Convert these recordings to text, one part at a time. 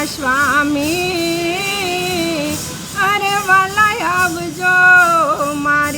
મારા સ્વામી અરે વાલા આવજો મા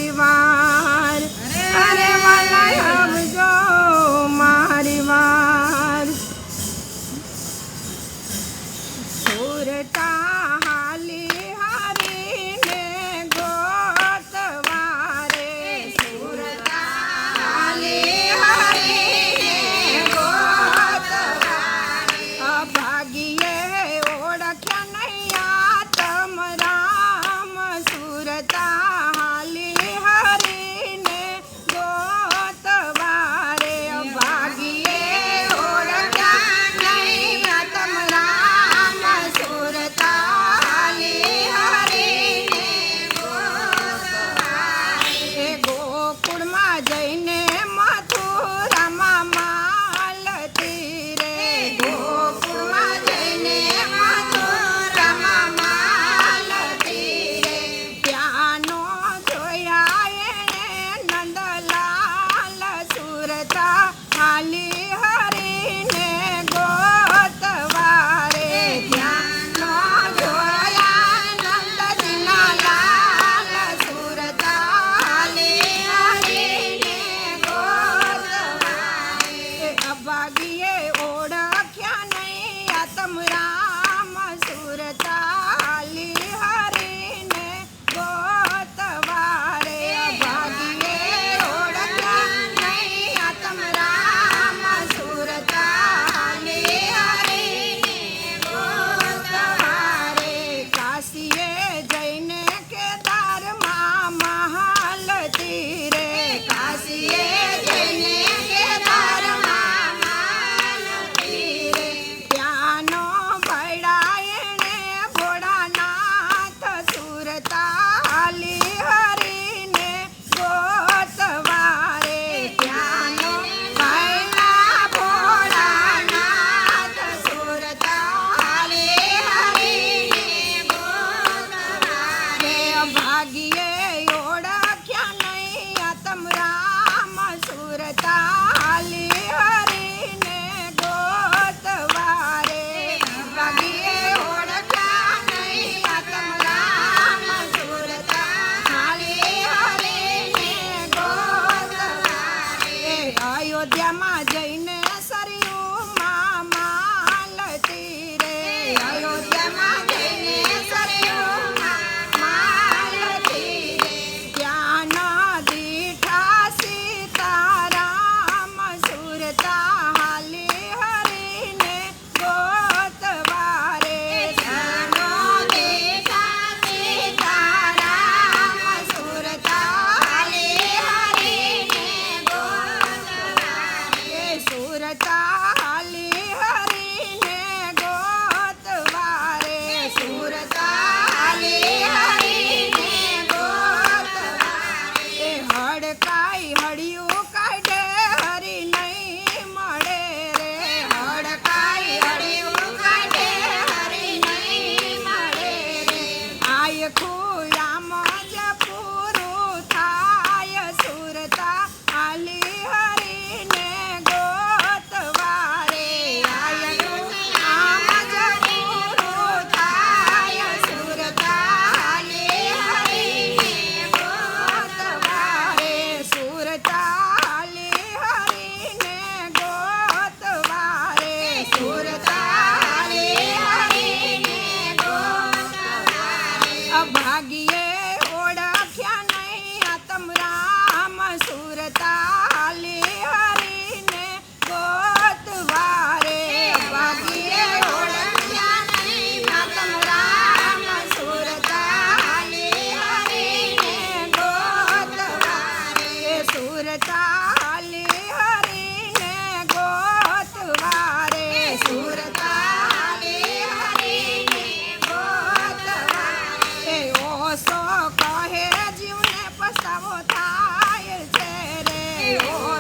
સુરતા લે હરીને ગોતવારે સુરતા લે હરીને ગોતવારે ઓસો કહે જીવને પસ્તાવો થાય છે રે. ઓ